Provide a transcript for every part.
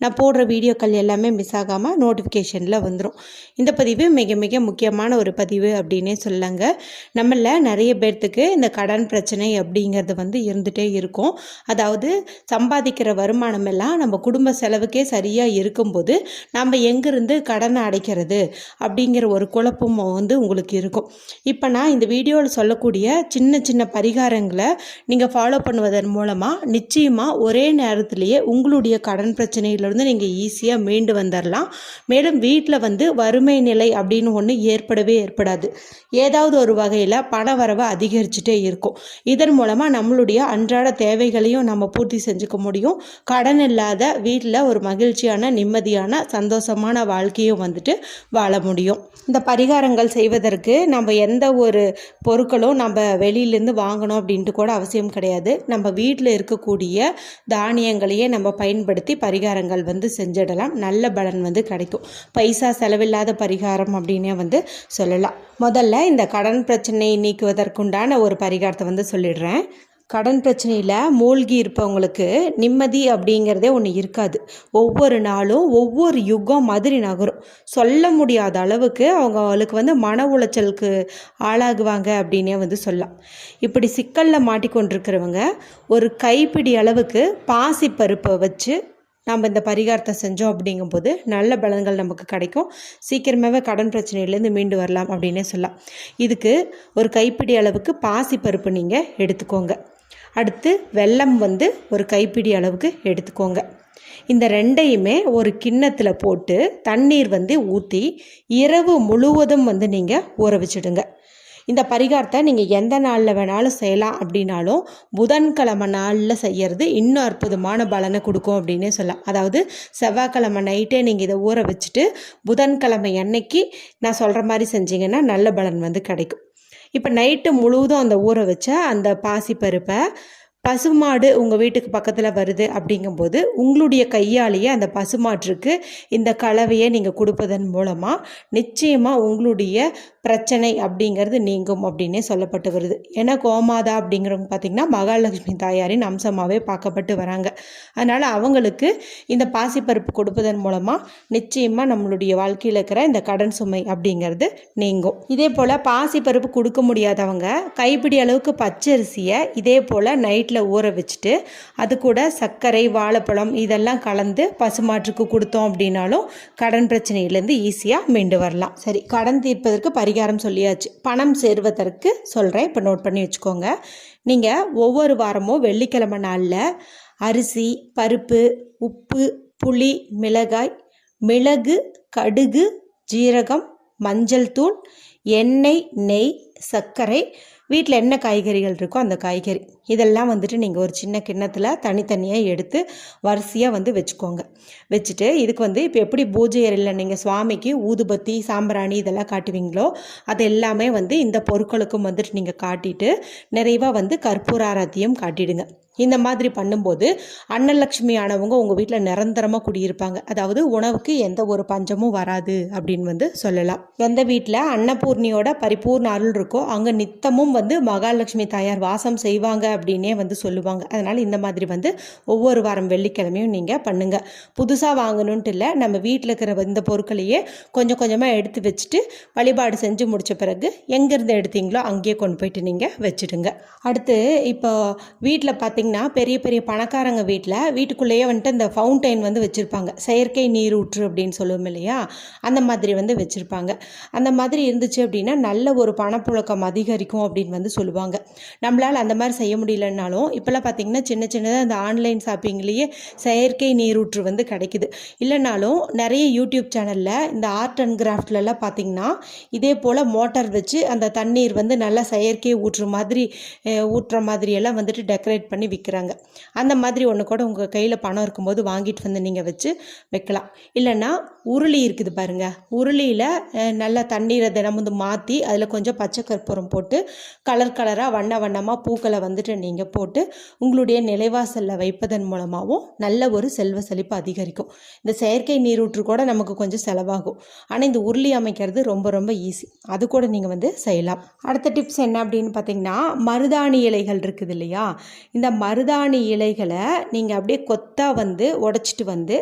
நான் போடுற வீடியோக்கள் எல்லாமே மிஸ் ஆகாமல் நோட்டிஃபிகேஷனில் வந்துடும் இந்த பதிவு மிக மிக முக்கியமான ஒரு பதிவு அப்படின்னே சொல்லுங்க நம்மள நிறைய பேர்த்துக்கு இந்த கடன் பிரச்சனை அப்படிங்கிறது வந்து இருந்துகிட்டே இருக்கும். அதாவது சம்பாதிக்கிற வருமானம் எல்லாம் நம்ம குடும்ப செலவுக்கே சரியாக இருக்கும்போது நம்ம எங்கேருந்து கடனை அடைக்கிறது அப்படிங்கிற ஒரு குழப்பம் வந்து உங்களுக்கு இருக்கும். இப்போ நான் இந்த வீடியோவில் சொல்லக்கூடிய சின்ன சின்ன பரிகாரங்களை நீங்கள் ஃபாலோ பண்ணுவதன் மூலமாக நிச்சயமாக ஒரே நேரத்திலேயே உங்களுடைய கடன் பிரச்சனையில் பிரச்சனையிலிருந்து நீங்கள் ஈஸியாக மீண்டு வந்துடலாம் மேலும் வீட்டில் வந்து வறுமை நிலை அப்படின்னு ஒன்று ஏற்படவே ஏற்படாது. ஏதாவது ஒரு வகையில் பண வரவை அதிகரிச்சுட்டே இருக்கும். இதன் மூலமாக நம்மளுடைய அன்றாட தேவைகளையும் நம்ம பூர்த்தி செஞ்சுக்க முடியும். கடன் இல்லாத வீட்டில் ஒரு மகிழ்ச்சியான நிம்மதியான சந்தோஷமான வாழ்க்கையும் வந்துட்டு வாழ முடியும். இந்த பரிகாரங்கள் செய்வதற்கு நம்ம எந்த ஒரு பொருட்களும் நம்ம வெளியிலேருந்து வாங்கணும் அப்படின்ட்டு கூட அவசியம் கிடையாது. நம்ம வீட்டில் இருக்கக்கூடிய தானியங்களையே நம்ம பயன்படுத்தி பரிகாரங்கள் வந்து செஞ்சிடலாம். நல்ல பலன் வந்து கிடைக்கும். பைசா செலவில்லாத பரிகாரம் அப்படின்னே வந்து சொல்லலாம். முதல்ல இந்த கடன் பிரச்சனையை நீக்குவதற்குண்டான ஒரு பரிகாரத்தை வந்து சொல்லிடுறேன். கடன் பிரச்சனையில் மூழ்கி இருப்பவங்களுக்கு நிம்மதி அப்படிங்கிறதே ஒன்று இருக்காது. ஒவ்வொரு நாளும் ஒவ்வொரு யுகம் மாதிரி நகரும். சொல்ல முடியாத அளவுக்கு அவங்களுக்கு வந்து மன உளைச்சலுக்கு ஆளாகுவாங்க அப்படின்னே வந்து சொல்லலாம். இப்படி சிக்கலில் மாட்டிக்கொண்டிருக்கிறவங்க ஒரு கைப்பிடி அளவுக்கு பாசிப்பருப்பை வச்சு நம்ம இந்த பரிகாரத்தை செஞ்சோம் அப்படிங்கும்போது நல்ல பலன்கள் நமக்கு கிடைக்கும். சீக்கிரமாகவே கடன் பிரச்சனையிலேருந்து மீண்டு வரலாம் அப்படின்னே சொல்லலாம். இதுக்கு ஒரு கைப்பிடி அளவுக்கு பாசிப்பருப்பு நீங்கள் எடுத்துக்கோங்க. அடுத்து வெல்லம் வந்து ஒரு கைப்பிடி அளவுக்கு எடுத்துக்கோங்க. இந்த ரெண்டையுமே ஒரு கிண்ணத்தில் போட்டு தண்ணீர் வந்து ஊற்றி இரவு முழுவதும் வந்து நீங்கள் ஊற வச்சுடுங்க. இந்த பரிகாரத்தை நீங்கள் எந்த நாளில் வேணாலும் செய்யலாம் அப்படின்னாலும் புதன்கிழமை நாளில் செய்யறது இன்னும் அற்புதமான பலனை கொடுக்கும் அப்படின்னே சொல்லலாம். அதாவது செவ்வாய்க்கிழமை நைட்டே நீங்கள் இதை ஊற வச்சுட்டு புதன்கிழமை அன்னைக்கு நான் சொல்கிற மாதிரி செஞ்சீங்கன்னா நல்ல பலன் வந்து கிடைக்கும். இப்போ நைட்டு முழுவதும் அந்த ஊற வச்ச அந்த பாசிப்பருப்பை பசுமாடு உங்கள் வீட்டுக்கு பக்கத்தில் வருது அப்படிங்கும்போது உங்களுடைய கையாலேயே அந்த பசுமாட்டிற்கு இந்த கலவையை நீங்கள் கொடுப்பதன் மூலமாக நிச்சயமாக உங்களுடைய பிரச்சனை அப்படிங்கிறது நீங்கும் அப்படின்னே சொல்லப்பட்டு வருது. ஏன்னா கோமாதா அப்படிங்கிறவங்க பார்த்திங்கன்னா மகாலட்சுமி தாயாரின் அம்சமாகவே பார்க்கப்பட்டு வராங்க. அதனால் அவங்களுக்கு இந்த பாசிப்பருப்பு கொடுப்பதன் மூலமாக நிச்சயமாக நம்மளுடைய வாழ்க்கையில் இருக்கிற இந்த கடன் சுமை அப்படிங்கிறது நீங்கும். இதே போல் பாசிப்பருப்பு கொடுக்க முடியாதவங்க கைப்பிடி அளவுக்கு பச்சரிசியை இதே போல் நைட் நைட்டில் ஊற வச்சுட்டு அது கூட சர்க்கரை வாழைப்பழம் இதெல்லாம் கலந்து பசுமாட்டுக்கு கொடுத்தோம் அப்படின்னாலும் கடன் பிரச்சனையிலேருந்து ஈஸியாக மீண்டு வரலாம். சரி கடன் தீர்ப்பதற்கு பரிகாரம் சொல்லியாச்சு. பணம் சேருவதற்கு சொல்கிறேன் இப்போ நோட் பண்ணி வச்சுக்கோங்க. நீங்கள் ஒவ்வொரு வாரமும் வெள்ளிக்கிழமை நாளில் அரிசி பருப்பு உப்பு புளி மிளகாய் மிளகு கடுகு ஜீரகம் மஞ்சள் தூள் எண்ணெய் நெய் சர்க்கரை வீட்டில் என்ன காய்கறிகள் இருக்கோ அந்த காய்கறி. இதெல்லாம் வந்துட்டு நீங்கள் ஒரு சின்ன கிண்ணத்தில் தனித்தனியாக எடுத்து வரிசையாக வந்து வச்சுக்கோங்க. வச்சுட்டு இதுக்கு வந்து இப்போ எப்படி பூஜை அறையில் நீங்கள் சுவாமிக்கு ஊதுபத்தி சாம்பிராணி இதெல்லாம் காட்டுவீங்களோ அது எல்லாமே வந்து இந்த பொருட்களுக்கும் வந்துட்டு நீங்கள் காட்டிட்டு நிறைவாக வந்து கற்பூர ஆராத்தியம் காட்டிடுங்க. இந்த மாதிரி பண்ணும்போது அன்னலக்ஷ்மி ஆனவங்க உங்கள் வீட்டில் நிரந்தரமாக குடியிருப்பாங்க. அதாவது உணவுக்கு எந்த ஒரு பஞ்சமும் வராது அப்படின்னு வந்து சொல்லலாம். எந்த வீட்டில் அன்னபூர்ணியோட பரிபூர்ண அருள் இருக்கோ அங்கே நித்தமும் வந்து மகாலட்சுமி தாயார் வாசம் செய்வாங்க அப்படின்னே வந்து சொல்லுவாங்க. அதனால் இந்த மாதிரி வந்து ஒவ்வொரு வாரம் வெள்ளிக்கிழமையும் நீங்கள் பண்ணுங்கள் புதுசாக வாங்கணுன்ட்டு இல்லை நம்ம வீட்டில் இருக்கிற இந்த பொருட்களையே கொஞ்சம் கொஞ்சமாக எடுத்து வச்சுட்டு வழிபாடு செஞ்சு முடித்த பிறகு எங்கேருந்து எடுத்தீங்களோ அங்கேயே கொண்டு போயிட்டு நீங்கள் வச்சுடுங்க. அடுத்து இப்போ வீட்டில் பார்த்தீங்கன்னா பெரிய பெரிய பணக்காரங்க வீட்டில் வீட்டுக்குள்ளேயே வந்துட்டு இந்த ஃபவுண்டைன் வந்து வச்சுருப்பாங்க. செயற்கை நீர் ஊற்று அப்படின்னு சொல்லுவோம் இல்லையா? அந்த மாதிரி வந்து வச்சுருப்பாங்க. அந்த மாதிரி இருந்துச்சு அப்படின்னா நல்ல ஒரு புழக்கம் அதிகரிக்கும் அப்படின்னு வந்து சொல்லுவாங்க. நம்மளால் அந்த மாதிரி செய்ய முடியலனாலும் இப்போல்லாம் பார்த்தீங்கன்னா சின்ன சின்னதாக இந்த ஆன்லைன் ஷாப்பிங்லேயே செயற்கை நீரூற்று வந்து கிடைக்குது. இல்லைனாலும் நிறைய யூடியூப் சேனலில் இந்த ஆர்ட் அண்ட் கிராஃப்ட்லலாம் பார்த்தீங்கன்னா இதே போல் மோட்டார் வச்சு அந்த தண்ணீர் வந்து நல்லா செயற்கை ஊற்றுற மாதிரி ஊற்றுற மாதிரி எல்லாம் வந்துட்டு டெக்கரேட் பண்ணி விற்கிறாங்க அந்த மாதிரி ஒன்று கூட உங்கள் கையில் பணம் இருக்கும்போது வாங்கிட்டு வந்து நீங்கள் வச்சு வைக்கலாம். இல்லைன்னா உருளி இருக்குது பாருங்கள் உருளியில் நல்லா தண்ணீரை தினமும் வந்து மாற்றி அதில் கொஞ்சம் பச்சை கற்பூரம் போட்டு கலர் கலராக வண்ண வண்ணமாக பூக்களை வந்துட்டு நீங்கள் போட்டு உங்களுடைய நிலைவாசலில் வைப்பதன் மூலமாகவும் நல்ல ஒரு செல்வ செழிப்பு அதிகரிக்கும். இந்த செயற்கை நீரூற்று கூட நமக்கு கொஞ்சம் செலவாகும். ஆனால் இந்த உருளி அமைக்கிறது ரொம்ப ரொம்ப ஈஸி அது கூட நீங்கள் வந்து செய்யலாம். அடுத்த டிப்ஸ் என்ன அப்படின்னு பார்த்தீங்கன்னா மருதாணி இலைகள் இருக்குது இல்லையா? இந்த மருதாணி இலைகளை நீங்கள் அப்படியே கொத்தாக வந்து உடச்சிட்டு வந்து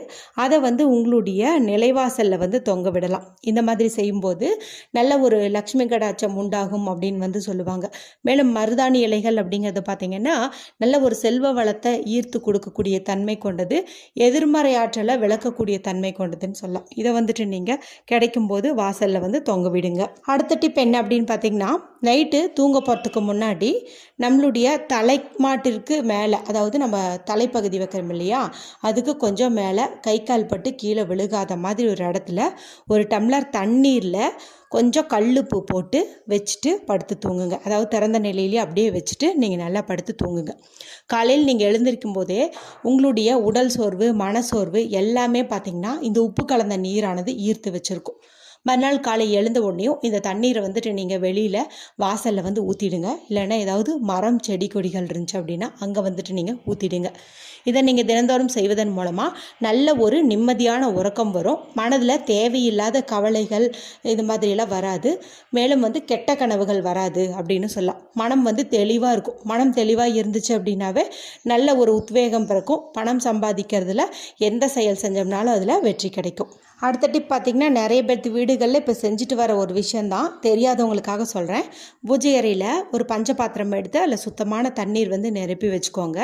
அதை வந்து உங்களுடைய நிலைவாசலில் வந்து தொங்க விடலாம். இந்த மாதிரி செய்யும்போது நல்ல ஒரு லக்ஷ்மி கடாச்சம் உண்டாகும். அப்படின்னு வந்து சொல்லுவாங்க. மேலும் மருதாணி இலைகள் அப்படிங்கிறது பார்த்தீங்கன்னா நல்ல ஒரு செல்வ வளத்தை ஈர்த்து கொடுக்கக்கூடிய தன்மை கொண்டது எதிர்மறை ஆற்றலை விளக்கக்கூடிய தன்மை கொண்டதுன்னு சொல்லலாம். இதை வந்துட்டு நீங்கள் கிடைக்கும்போது வாசலில் வந்து தொங்க விடுங்க. அடுத்த டிப் என்ன அப்படின்னு பார்த்தீங்கன்னா நைட்டு தூங்க போகிறதுக்கு முன்னாடி நம்மளுடைய தலை மாட்டிற்கு மேலே அதாவது நம்ம தலைப்பகுதி வைக்கிறோம் இல்லையா அதுக்கு கொஞ்சம் மேலே கை கால் பட்டு கீழே விழுகாத மாதிரி ஒரு இடத்துல ஒரு டம்ளர் தண்ணீரில் கொஞ்சம் கல்லுப்பு போட்டு வச்சுட்டு படுத்து தூங்குங்க. அதாவது திறந்த நிலையிலேயே அப்படியே வச்சுட்டு நீங்கள் நல்லா படுத்து தூங்குங்க. காலையில் நீங்கள் எழுந்திருக்கும் போதே உங்களுடைய உடல் சோர்வு மனசோர்வு எல்லாமே பார்த்திங்கன்னா இந்த உப்பு கலந்த நீரானது ஈர்த்து வச்சுருக்கும். மறுநாள் காலை எழுந்த உடனேயும் இந்த தண்ணீரை வந்துட்டு நீங்கள் வெளியில் வாசலில் வந்து ஊற்றிடுங்க இல்லைன்னா ஏதாவது மரம் செடி கொடிகள் இருந்துச்சு அப்படின்னா அங்கே வந்துட்டு நீங்கள் ஊற்றிடுங்க இதை நீங்கள் தினந்தோறும் செய்வதன் மூலமாக நல்ல ஒரு நிம்மதியான உறக்கம் வரும். மனதில் தேவையில்லாத கவலைகள் இது மாதிரியெல்லாம் வராது. மேலும் வந்து கெட்ட கனவுகள் வராது அப்படின்னு சொல்லலாம். மனம் வந்து தெளிவாக இருக்கும். மனம் தெளிவாக இருந்துச்சு அப்படின்னாவே நல்ல ஒரு உத்வேகம் பிறக்கும். பணம் சம்பாதிக்கிறதுல எந்த செயல் செஞ்சோம்னாலும் அதில் வெற்றி கிடைக்கும். அடுத்த டிப் பார்த்திங்கன்னா நிறைய பேர்த்து வீடுகளில் இப்போ செஞ்சுட்டு வர ஒரு விஷயந்தான் தெரியாதவங்களுக்காக சொல்கிறேன் பூஜை அறையில் ஒரு பஞ்ச பாத்திரம் எடுத்து அதில் சுத்தமான தண்ணீர் வந்து நிரப்பி வச்சுக்கோங்க.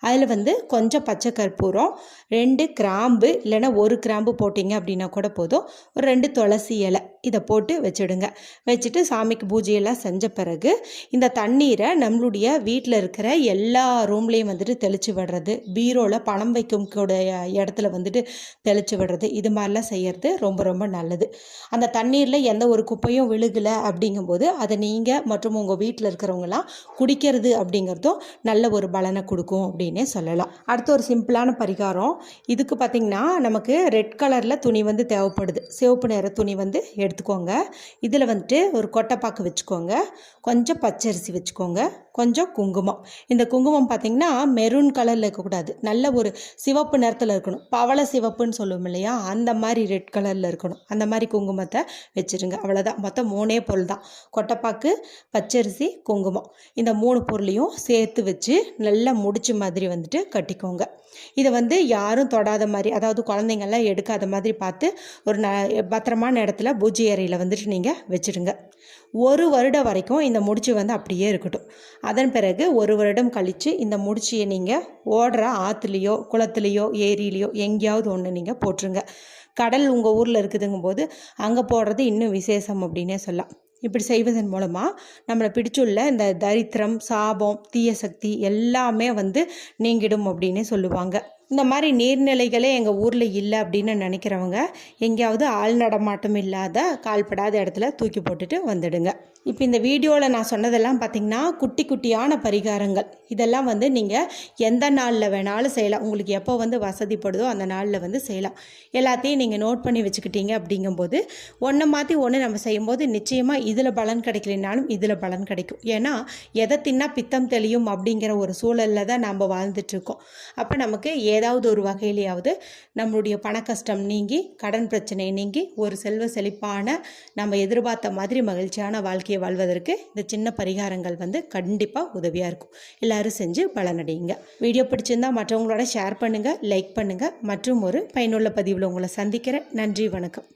அதில் வந்து கொஞ்சம் பச்சை கற்பூரம் ரெண்டு கிராம்பு இல்லைன்னா ஒரு கிராம்பு போட்டிங்க அப்படின்னா கூட போதும். ஒரு ரெண்டு துளசி இலை இதை போட்டு வச்சுடுங்க. வச்சுட்டு சாமிக்கு பூஜையெல்லாம் செஞ்ச பிறகு இந்த தண்ணீரை நம்மளுடைய வீட்டில் இருக்கிற எல்லா ரூம்லேயும் வந்துட்டு தெளித்து விடுறது. பீரோவில் பணம் வைக்கும் கூட இடத்துல வந்துட்டு தெளித்து விடுறது. இது மாதிரிலாம் செய்கிறது ரொம்ப ரொம்ப நல்லது. அந்த தண்ணீரில் எந்த ஒரு குப்பையும் விழுகலை அப்படிங்கும்போது அதை நீங்கள் மற்றும் உங்கள் வீட்டில் இருக்கிறவங்களாம் குடிக்கிறது அப்படிங்கிறதும் நல்ல ஒரு பலனை கொடுக்கும் அப்படின்னே சொல்லலாம். அடுத்து ஒரு சிம்பிளான பரிகாரம். இதுக்கு பார்த்திங்கன்னா நமக்கு ரெட் கலரில் துணி வந்து தேவைப்படுது. சிவப்பு நிற துணி வந்து எடுத்துக்கோங்க. இதில் வந்துட்டு ஒரு கொட்டைப்பாக்கு வச்சுக்கோங்க. கொஞ்சம் பச்சரிசி வச்சுக்கோங்க. கொஞ்சம் குங்குமம். இந்த குங்குமம் பார்த்திங்கன்னா மெரூன் கலரில் இருக்கக்கூடாது நல்ல ஒரு சிவப்பு நிறத்தில் இருக்கணும். பவள சிவப்புன்னு சொல்லுவோம் இல்லையா? அந்த மாதிரி ரெட் கலரில் இருக்கணும். அந்த மாதிரி குங்குமத்தை வச்சுருங்க. அவ்வளோதான் மொத்தம் மூணே பொருள் தான். கொட்டைப்பாக்கு பச்சரிசி குங்குமம். இந்த மூணு பொருளையும் சேர்த்து வச்சு நல்லா முடிச்சு மாதிரி வந்துட்டு கட்டிக்கோங்க. இதை வந்து யாரும் தொடாத மாதிரி அதாவது குழந்தைங்கள்லாம் எடுக்காத மாதிரி பார்த்து ஒரு ந பத்திரமான இடத்துல பூஜை அறையில் வந்துட்டு நீங்கள் வச்சுடுங்க ஒரு வருடம் வரைக்கும் இந்த முடிச்சு வந்து அப்படியே இருக்கட்டும். அதன் பிறகு ஒரு வருடம் கழித்து இந்த முடிச்சியை நீங்கள் ஓடுற ஆற்றுலேயோ குளத்துலேயோ ஏரியிலையோ எங்கேயாவது ஒன்று நீங்கள் போட்டுருங்க. கடல் உங்கள் ஊரில் இருக்குதுங்கும் போது அங்கே போடுறது இன்னும் விசேஷம் அப்படின்னே சொல்லலாம். இப்படி செய்வதன் மூலமாக நம்மளை பிடிச்சுள்ள இந்த தரித்திரம் சாபம் தீய சக்தி எல்லாமே வந்து நீங்கிடும் அப்படின்னே சொல்லுவாங்க. இந்த மாதிரி நீர்நிலைகளே எங்கள் ஊரில் இல்லை அப்படின்னு நினைக்கிறவங்க எங்கேயாவது ஆள் நடமாட்டம் இல்லாத கால்படாத இடத்துல தூக்கி போட்டுட்டு வந்துடுங்க. இப்போ இந்த வீடியோவில் நான் சொன்னதெல்லாம் பார்த்திங்கன்னா குட்டி குட்டியான பரிகாரங்கள். இதெல்லாம் வந்து நீங்கள் எந்த நாளில் வேணாலும் செய்யலாம். உங்களுக்கு எப்போ வந்து வசதிப்படுதோ அந்த நாளில் வந்து செய்யலாம். எல்லாத்தையும் நீங்கள் நோட் பண்ணி வச்சுக்கிட்டீங்க அப்படிங்கும்போது ஒன்றை மாற்றி ஒன்று நம்ம செய்யும்போது நிச்சயமாக இதில் பலன் கிடைக்கலனாலும் இதில் பலன் கிடைக்கும். ஏன்னா எதை தின்னா பித்தம் தெளியும் அப்படிங்கிற ஒரு சூழலில் தான் நம்ம வாழ்ந்துட்டுருக்கோம் அப்போ நமக்கு ஏ ஏதாவது ஒரு வகையிலையாவது நம்மளுடைய பண கஷ்டம் நீங்கி கடன் பிரச்சனை நீங்கி ஒரு செல்வ செழிப்பான நம்ம எதிர்பார்த்த மாதிரி மகிழ்ச்சியான வாழ்க்கையை வாழ்வதற்கு இந்த சின்ன பரிகாரங்கள் வந்து கண்டிப்பாக உதவியாக இருக்கும். எல்லோரும் செஞ்சு பலனடையுங்க. வீடியோ பிடிச்சிருந்தால் மற்றவங்களோட ஷேர் பண்ணுங்கள் லைக் பண்ணுங்கள் மற்றும் ஒரு பயனுள்ள பதிவில் உங்களை சந்திக்கிறேன். நன்றி வணக்கம்.